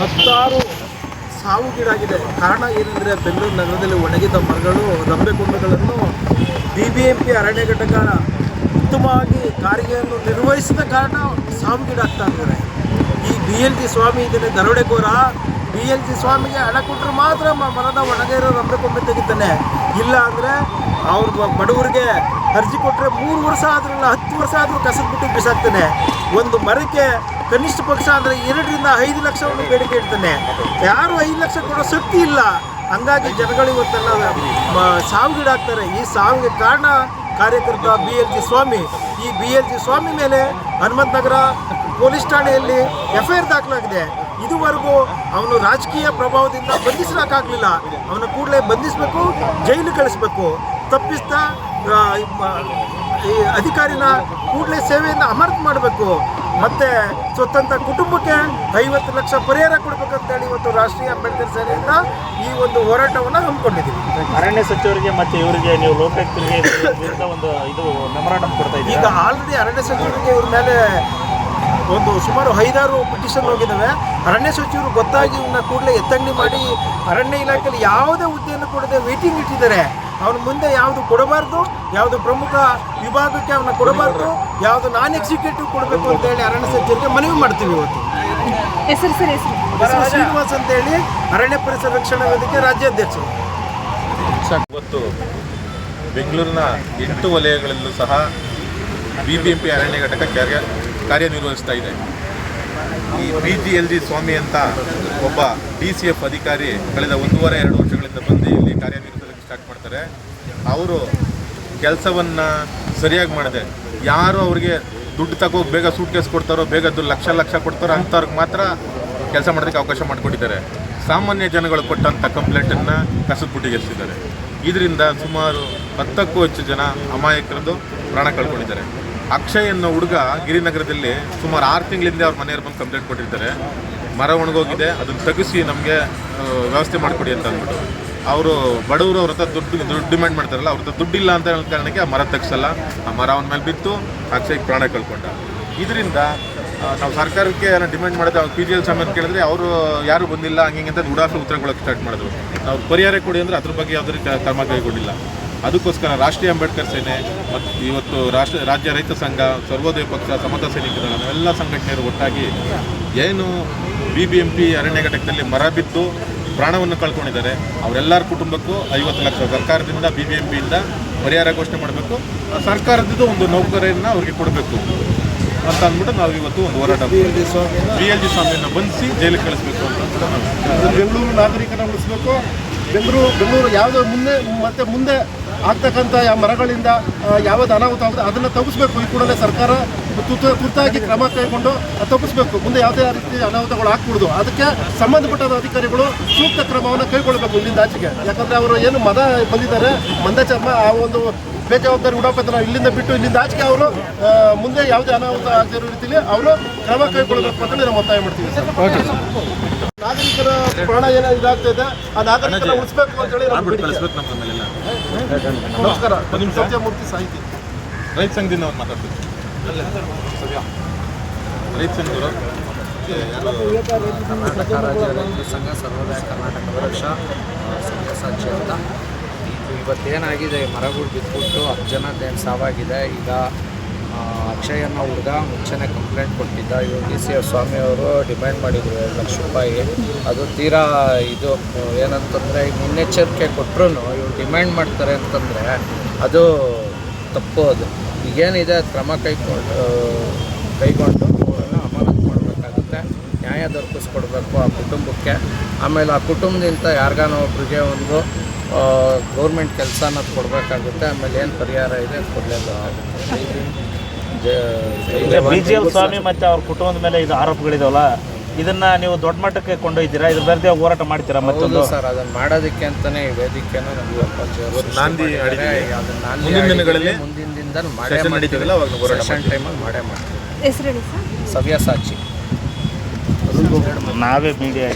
ಹತ್ತಾರು ಸಾವುಗೀಡಾಗಿದೆ. ಕಾರಣ ಏನಂದ್ರೆ ಬೆಂಗಳೂರು ನಗರದಲ್ಲಿ ಒಣಗಿದ ಮರಗಳು ರಂಬೆ ಕೊಂಬೆಗಳನ್ನು ಬಿ ಬಿ ಎಂ ಪಿ ಅರಣ್ಯ ಘಟಕ ಉತ್ತಮವಾಗಿ ಕಾರ್ಯವನ್ನು ನಿರ್ವಹಿಸಿದ ಕಾರಣ ಸಾವುಗೀಡಾಗ್ತಾ ಇದ್ದಾರೆ. ಈ ಬಿ ಎಲ್ ಜಿ ಸ್ವಾಮಿ ಇದನ್ನು ದರೋಡೆಕೋರ ಬಿ ಎಲ್ ಜಿ ಸ್ವಾಮಿಗೆ ಹಣ ಕೊಟ್ಟರೆ ಮಾತ್ರ ಮರದ ಒಣಗಿರೋ ರಂಬ್ರಕೊಂಬೆ ತೆಗಿತಾನೆ. ಇಲ್ಲ ಅಂದರೆ ಅವ್ರ ಬಡವರಿಗೆ ಅರ್ಜಿ ಕೊಟ್ಟರೆ ಮೂರು ವರ್ಷ ಆದ್ರಲ್ಲ ಹತ್ತು ವರ್ಷ ಆದರೂ ಕಸದ ಬಿಟ್ಟು ಬಿಸಾಕ್ತಾನೆ. ಒಂದು ಮರಕ್ಕೆ ಕನಿಷ್ಠ ಪಕ್ಷ ಅಂದರೆ ಎರಡರಿಂದ ಐದು ಲಕ್ಷವನ್ನು ಬೇಡಿಕೆ ಇಡ್ತಾನೆ. ಯಾರು ಐದು ಲಕ್ಷ ಕೊಡೋ ಶಕ್ತಿ ಇಲ್ಲ. ಹಂಗಾಗಿ ಜನಗಳು ಇವತ್ತೆಲ್ಲ ಸಾವಿಗೀಡಾಗ್ತಾರೆ. ಈ ಸಾವಿಗೆ ಕಾರಣ ಕಾರ್ಯಕರ್ತ ಬಿ ಎಲ್ ಜಿ ಸ್ವಾಮಿ. ಈ ಬಿ ಎಲ್ ಜಿ ಸ್ವಾಮಿ ಮೇಲೆ ಹನುಮಂತ ನಗರ ಪೊಲೀಸ್ ಠಾಣೆಯಲ್ಲಿ ಎಫ್ ಐ ಆರ್ ದಾಖಲಾಗಿದೆ. ಇದುವರೆಗೂ ಅವನು ರಾಜಕೀಯ ಪ್ರಭಾವದಿಂದ ಬಂಧಿಸಲಕ್ಕಾಗಲಿಲ್ಲ. ಅವನ ಕೂಡಲೇ ಬಂಧಿಸಬೇಕು ಜೈಲು ಕಳಿಸ್ಬೇಕು. ತಪ್ಪಿಸ್ತಾ ಈ ಅಧಿಕಾರಿನ ಕೂಡಲೇ ಸೇವೆಯಿಂದ ಅಮರ್ಥ ಮಾಡಬೇಕು. ಮತ್ತೆ ಸ್ವತಂತ್ರ ಕುಟುಂಬಕ್ಕೆ ಐವತ್ತು ಲಕ್ಷ ಪರಿಹಾರ ಕೊಡಬೇಕಂತೇಳಿ ಇವತ್ತು ರಾಷ್ಟ್ರೀಯ ಅಂಬೇಡ್ಕರ್ ಸೇನೆಯಿಂದ ಈ ಒಂದು ಹೋರಾಟವನ್ನು ಹಮ್ಮಿಕೊಂಡಿದ್ದೀವಿ. ಅರಣ್ಯ ಸಚಿವರಿಗೆ ಮತ್ತೆ ಇವರಿಗೆ ನೀವು ಲೋಕಾಯುಕ್ತರಿಗೆ ಒಂದು ಇದು ಮೆಮೊರಾಂಡಮ್ ಕೊಡ್ತಾ ಈಗ ಆಲ್ರೆಡಿ ಅರಣ್ಯ ಸಚಿವರಿಗೆ ಇವ್ರ ಮೇಲೆ ಒಂದು ಸುಮಾರು ಐದಾರು ಪಿಟಿಷನ್ ಹೋಗಿದ್ದಾವೆ ಅರಣ್ಯ ಸಚಿವರು ಗೊತ್ತಾಗಿ ಇವನ್ನ ಕೂಡಲೇ ಎತ್ತಂಗಡಿ ಮಾಡಿ ಅರಣ್ಯ ಇಲಾಖೆಯಲ್ಲಿ ಯಾವುದೇ ಹುದ್ದೆಯನ್ನು ಕೊಡದೆ ವೇಟಿಂಗ್ ಇಟ್ಟಿದ್ದಾರೆ. ಅವನ ಮುಂದೆ ಯಾವುದು ಕೊಡಬಾರ್ದು ಯಾವುದು ಪ್ರಮುಖ ವಿಭಾಗಕ್ಕೆ ಅವನ್ನ ಕೊಡಬಾರ್ದು ಯಾವುದು ನಾನ್ ಎಕ್ಸಿಕ್ಯೂಟಿವ್ ಕೊಡಬೇಕು ಅಂತ ಹೇಳಿ ಅರಣ್ಯ ಸಚಿವರಿಗೆ ಮನವಿ ಮಾಡ್ತೀವಿ ಇವತ್ತು. ಹೆಸರು ಸರ್ ಹೆಸರು. ಹೆಸರು ಶ್ರೀನಿವಾಸ್ ಅಂತ ಹೇಳಿ ಅರಣ್ಯ ಪರಿಸರ ರಕ್ಷಣಾ ವೇದಿಕೆ ರಾಜ್ಯಾಧ್ಯಕ್ಷರು. ಇವತ್ತು ಬೆಂಗಳೂರಿನ ಎಂಟು ವಲಯಗಳಲ್ಲೂ ಸಹ ಬಿ ಬಿ ಎಂ ಪಿ ಅರಣ್ಯ ಘಟಕ ಕಾರ್ಯ ಕಾರ್ಯನಿರ್ವಹಿಸ್ತಾ ಇದೆ. ಈ B G L G Swamy ಅಂತ ಒಬ್ಬ ಡಿ ಸಿ ಎಫ್ ಅಧಿಕಾರಿ ಕಳೆದ ಒಂದೂವರೆ, ಎರಡು ವರ್ಷಗಳಿಂದ ಬಂದು ಇಲ್ಲಿ ಕಾರ್ಯನಿರ್ವಹಿಸಲಿಕ್ಕೆ ಸ್ಟಾರ್ಟ್ ಮಾಡ್ತಾರೆ. ಅವರು ಕೆಲಸವನ್ನು ಸರಿಯಾಗಿ ಮಾಡಿದೆ. ಯಾರು ಅವ್ರಿಗೆ ದುಡ್ಡು ತಗೋ ಬೇಗ ಸೂಟ್ ಕೇಸ್ ಕೊಡ್ತಾರೋ, ಬೇಗ ದುಡ್ಡು ಲಕ್ಷ ಲಕ್ಷ ಕೊಡ್ತಾರೋ ಅಂಥವ್ರಿಗೆ ಮಾತ್ರ ಕೆಲಸ ಮಾಡೋದಕ್ಕೆ ಅವಕಾಶ ಮಾಡಿಕೊಟ್ಟಿದ್ದಾರೆ ಸಾಮಾನ್ಯ ಜನಗಳು ಕೊಟ್ಟಂಥ ಕಂಪ್ಲೇಂಟನ್ನು ಕಸದ ಎಸೆದಿದ್ದಾರೆ ಇದರಿಂದ ಸುಮಾರು ಹತ್ತಕ್ಕೂ ಹೆಚ್ಚು ಜನ ಅಮಾಯಕರದ್ದು ಪ್ರಾಣ ಕಳ್ಕೊಂಡಿದ್ದಾರೆ. ಅಕ್ಷಯ್ ಅನ್ನೋ ಹುಡುಗ ಗಿರಿನಗರದಲ್ಲಿ ಸುಮಾರು ಆರು ತಿಂಗಳಿಂದ ಅವ್ರ ಮನೆಯವ್ರು ಬಂದು ಕಂಪ್ಲೇಂಟ್ ಕೊಟ್ಟಿರ್ತಾರೆ. ಮರ ಒಣಗೋಗಿದೆ, ಅದನ್ನು ತಗಿಸಿ ನಮಗೆ ವ್ಯವಸ್ಥೆ ಮಾಡಿಕೊಡಿ ಅಂತ ಅಂದ್ಬಿಟ್ಟು. ಅವರು ಬಡವರು ಅವ್ರ ಹತ್ರ ದುಡ್ಡು ದುಡ್ಡು ಡಿಮ್ಯಾಂಡ್ ಮಾಡ್ತಾರಲ್ಲ, ಅವ್ರ ಹತ್ರ ದುಡ್ಡಿಲ್ಲ ಅಂತ ಹೇಳೋ ಕಾರಣಕ್ಕೆ ಆ ಮರ ತೆಗ್ಸಲ್ಲ. ಆ ಮರ ಅವನ ಮೇಲೆ ಬಿತ್ತು, ಅಕ್ಷಯ್ ಪ್ರಾಣ ಕಳ್ಕೊಂಡ. ಇದರಿಂದ ನಾವು ಸರ್ಕಾರಕ್ಕೆ ಏನೋ ಡಿಮ್ಯಾಂಡ್ ಮಾಡಿದ್ರೆ ಅವ್ರು ಪಿ ಜಿ ಎಲ್ ಕೇಳಿದ್ರೆ ಅವರು ಯಾರು ಬಂದಿಲ್ಲ, ಹಂಗೆ ಅಂತ ಉಡಾಫೆ ಉತ್ತರ ಕೊಡೋಕ್ಕೆ ಸ್ಟಾರ್ಟ್ ಮಾಡಿದ್ರು. ಅವ್ರು ಪರಿಹಾರ ಕೊಡಿ ಅಂದರೆ ಅದ್ರ ಬಗ್ಗೆ ಯಾವುದೇ ಕ್ರಮ ಕೈಗೊಂಡಿಲ್ಲ ಅದಕ್ಕೋಸ್ಕರ ರಾಷ್ಟ್ರೀಯ ಅಂಬೇಡ್ಕರ್ ಸೇನೆ ಮತ್ತು ಇವತ್ತು ರಾಷ್ಟ್ರ ರಾಜ್ಯ ರೈತ ಸಂಘ ಸರ್ವೋದಯ ಪಕ್ಷ ಸಮತ ಸೈನಿಕರು ಎಲ್ಲ ಸಂಘಟನೆಯರು ಒಟ್ಟಾಗಿ ಏನು ಬಿ ಬಿ ಎಂ ಪಿ ಅರಣ್ಯ ಘಟಕದಲ್ಲಿ ಮರ ಬಿದ್ದು ಪ್ರಾಣವನ್ನು ಕಳ್ಕೊಂಡಿದ್ದಾರೆ ಅವರೆಲ್ಲರ ಕುಟುಂಬಕ್ಕೂ ಐವತ್ತು ಲಕ್ಷ ಸರ್ಕಾರದಿಂದ ಬಿ ಬಿ ಎಂ ಪಿಯಿಂದ ಪರಿಹಾರ ಘೋಷಣೆ ಮಾಡಬೇಕು. ಸರ್ಕಾರದಿಂದ ಒಂದು ನೌಕರಿಯನ್ನು ಅವ್ರಿಗೆ ಕೊಡಬೇಕು ಅಂತ ಅಂದ್ಬಿಟ್ಟು ನಾವು ಇವತ್ತು ಒಂದು ಹೋರಾಟ ಬಿ ಎಲ್ ಜಿ ಸ್ವಾಮಿಯನ್ನು ಬಂಧಿಸಿ ಜೈಲಿಗೆ ಕಳಿಸ್ಬೇಕು ಅಂತ ಬೆಂಗಳೂರು ನಾಗರಿಕನ ಉಳಿಸ್ಬೇಕು. ಬೆಂಗಳೂರು ಬೆಂಗಳೂರು ಯಾವುದೋ ಮುಂದೆ ಮತ್ತೆ ಮುಂದೆ ಆಗ್ತಕ್ಕಂಥ ಮರಗಳಿಂದ ಯಾವ್ದು ಅನಾಹುತ ಆಗುತ್ತೆ ಅದನ್ನು ತಪ್ಪಿಸ್ಬೇಕು. ಈ ಕೂಡಲೇ ಸರ್ಕಾರ ತುರ್ತು, ತುರ್ತಾಗಿ ಕ್ರಮ ಕೈಗೊಂಡು ತಪ್ಪಿಸ್ಬೇಕು. ಮುಂದೆ ಯಾವುದೇ ರೀತಿ ಅನಾಹುತಗಳು ಆಗ್ಕೂಡ್ದು ಅದಕ್ಕೆ ಸಂಬಂಧಪಟ್ಟ ಅಧಿಕಾರಿಗಳು ಸೂಕ್ತ ಕ್ರಮವನ್ನು ಕೈಗೊಳ್ಳಬೇಕು ಇಲ್ಲಿಂದ ಆಚೆಗೆ. ಯಾಕಂದ್ರೆ ಅವರು ಏನು ಮದ ಬಂದಿದ್ದಾರೆ, ಮಂದ ಚರ್ಮ, ಆ ಒಂದು ಬೇಜವಾಬ್ದಾರಿ, ಉಡಾಪತನ ಇಲ್ಲಿಂದ ಬಿಟ್ಟು ಇಲ್ಲಿಂದ ಆಚೆಗೆ ಅವರು ಮುಂದೆ ಯಾವುದೇ ಅನಾಹುತ ಆಗದಿರೋ ರೀತಿಯಲ್ಲಿ ಅವರು ಕ್ರಮ ಕೈಗೊಳ್ಳಬೇಕು ಅಂತ ನಾವು ಒತ್ತಾಯ ಮಾಡ್ತೀವಿ ಸರ್. ನಾಗರಿಕರ ಪ್ರಾಣ ಏನೋ ಇದಾಗ್ತಾ ಇದೆ ಆ ನಾಗರಿಕರ ಉಳಿಸ್ಬೇಕು ಅಂತ ಹೇಳಿ ನಮಸ್ಕಾರ. ಸತ್ಯಮೂರ್ತಿ ಸಾಹಿತಿ. ರೈತ ಸಂಘದಿಂದ ಅವ್ರು ಮಾತಾಡ್ತೀವಿ ರೈತ ಸಂಘದವರು. ಕರ್ನಾಟಕ ರಾಜ್ಯ ರೈತ ಸಂಘ ಸರ್ವೋದಯ ಕರ್ನಾಟಕ ಪಕ್ಷ ಸಂಘ ಸಾಕ್ಷಿ ಅಂತ. ಇವತ್ತೇನಾಗಿದೆ ಮರಗಳು ಬಿದ್ದುಬಿಟ್ಟು ಹತ್ತು ಜನದ್ದೇನು ಸಾವಾಗಿದೆ ಈಗ ಆ, ಅಕ್ಷಯ್ ಅನ್ನೋ ಹುಡುಗ ಮುಂಚೆನೇ ಕಂಪ್ಲೇಂಟ್ ಕೊಟ್ಟಿದ್ದ. ಇವರು ಡಿ ಸಿ ಎಫ್ ಸ್ವಾಮಿಯವರು ಡಿಮ್ಯಾಂಡ್ ಮಾಡಿದರು ಎರಡು ಲಕ್ಷ ರೂಪಾಯಿ. ಅದು ತೀರಾ ಇದು ಏನಂತಂದರೆ ಮುನ್ನೆಚ್ಚರಿಕೆ ಕೊಟ್ಟರು ಇವ್ರು ಡಿಮ್ಯಾಂಡ್ ಮಾಡ್ತಾರೆ ಅಂತಂದರೆ ಅದು ತಪ್ಪು ಅದು. ಈಗೇನಿದೆ ಕ್ರಮ ಕೈಕೊಂಡು ಕೈಗೊಂಡು ಅವರನ್ನು ಅಮಾನತು ಮಾಡಬೇಕಾಗುತ್ತೆ. ನ್ಯಾಯ ದೊರಕಿಸ್ಕೊಡ್ಬೇಕು ಆ ಕುಟುಂಬಕ್ಕೆ. ಆಮೇಲೆ ಆ ಕುಟುಂಬದಿಂದ ಯಾರಿಗಾನ ಒಬ್ರಿಗೆ ಒಂದು ಗೌರ್ಮೆಂಟ್ ಕೆಲಸ ಅನ್ನೋದು ಕೊಡಬೇಕಾಗುತ್ತೆ. ಆಮೇಲೆ ಏನು ಪರಿಹಾರ ಇದೆ ಕೊಡಲೇಬೇಕಾಗುತ್ತೆ. ಬಿ ಜಿ ಎಲ್ ಸ್ವಾಮಿ ಮತ್ತೆ ಅವ್ರ ಕುಟುಂಬದ ಮೇಲೆ ಇದು ಆರೋಪಗಳಿದಾವಲ್ಲ ಇದನ್ನ ನೀವು ದೊಡ್ಡ ಮಟ್ಟಕ್ಕೆ ಕೊಂಡೊಯ್ತೀರಾ ಇದ್ರ ಬರ್ದೇ ಹೋರಾಟ ಮಾಡ್ತೀರಾ ಮತ್ತೊಂದು? ಸರ್ ಅದನ್ನ ಮಾಡೋದಕ್ಕೆ ಅಂತಾನೆ ಈ ವೇದಿಕೆನೂ ನಮ್ಗೆ ನಾಂದಿ ಮುಂದಿನ ದಿನಗಳಲ್ಲಿ ಮುಂದಿನ ದಿನದಲ್ಲಿ ಮಾಡೇ ಅವಾಗ ಹೋರಾಟ ಟೈಮಲ್ಲಿ ಮಾಡೇ ಮಾಡ್ತೀವಿ. ಹೆಸರು ಸಾಕ್ಷಿ ನಾವೇ ಮೀಡಿಯಾ